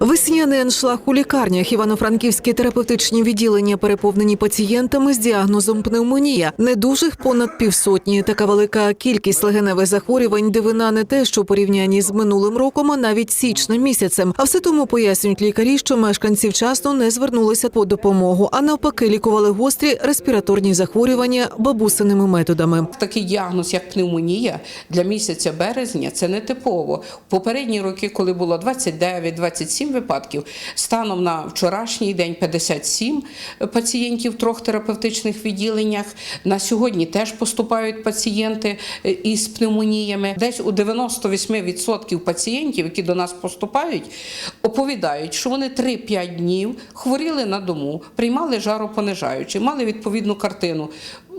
Весняний аншлаг у лікарнях Івано-Франківські терапевтичні відділення переповнені пацієнтами з діагнозом пневмонія. Недужих понад півсотні. Така велика кількість легеневих захворювань дивина не те, що у порівнянні з минулим роком, а навіть січним місяцем. А все тому пояснюють лікарі, що мешканці вчасно не звернулися по допомогу, а навпаки, лікували гострі респіраторні захворювання бабусиними методами. Такий діагноз, як пневмонія, для місяця березня це не типово. Попередні роки, коли було 29-27 випадків, станом на вчорашній день 57 пацієнтів в трьох терапевтичних відділеннях. На сьогодні теж поступають пацієнти е, із пневмоніями. Десь у 98% пацієнтів, які до нас поступають, оповідають, що вони 3-5 днів хворіли на дому, приймали жаропонижаючі, мали відповідну картину.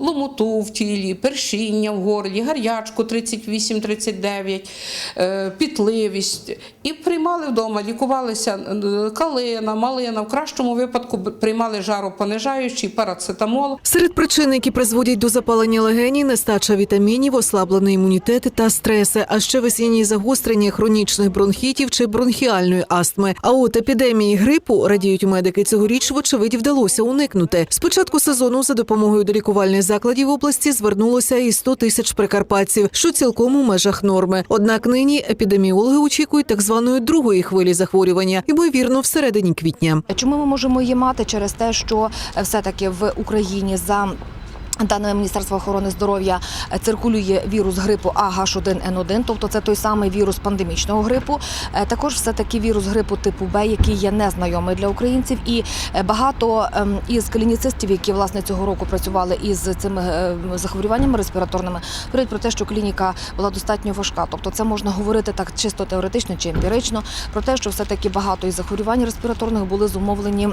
Ломоту в тілі, першіння в горлі, гарячку 38-39, е, пітливість. І приймали вдома, лікувалися е, калина, малина. В кращому випадку приймали жаропонижаючий, парацетамол. Серед причин, які призводять до запалення легені, нестача вітамінів, ослаблений імунітет та стреси, а ще весняні загострення хронічних бронхітів чи бронхіальної астми. А от епідемії грипу радіють медики цьогоріч, вочевидь, вдалося уникнути. З початку сезону за допомогою до лікувальних закладів області звернулося і 100 тисяч прикарпатців, що цілком у межах норми. Однак нині епідеміологи очікують так званої другої хвилі захворювання, ймовірно, всередині квітня. Чому ми можемо її мати через те, що е, все-таки в Україні за Даними Міністерства охорони здоров'я е, циркулює вірус грипу AH1N1, тобто це той самий вірус пандемічного грипу. Е, Також все таки вірус грипу типу Б, який є незнайомий для українців, і е, багато ем, із клініцистів, які власне цього року працювали із цими захворюваннями респіраторними, говорять про те, що клініка була достатньо важка. Тобто, це можна говорити так чисто теоретично чи емпірично, про те, що все таки багато із захворювань респіраторних були зумовлені.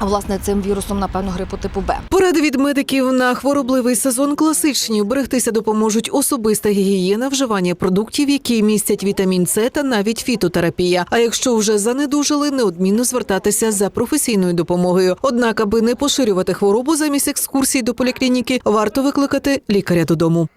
М, Власне, цим вірусом, напевно, грипу типу Б. Поради від медиків на хворобливий сезон класичні. Берегтися допоможуть особиста гігієна, вживання продуктів, які містять вітамін С та навіть фітотерапія. А якщо вже занедужили, неодмінно звертатися за професійною допомогою. Однак, аби не поширювати хворобу замість екскурсій до поліклініки, варто викликати лікаря додому.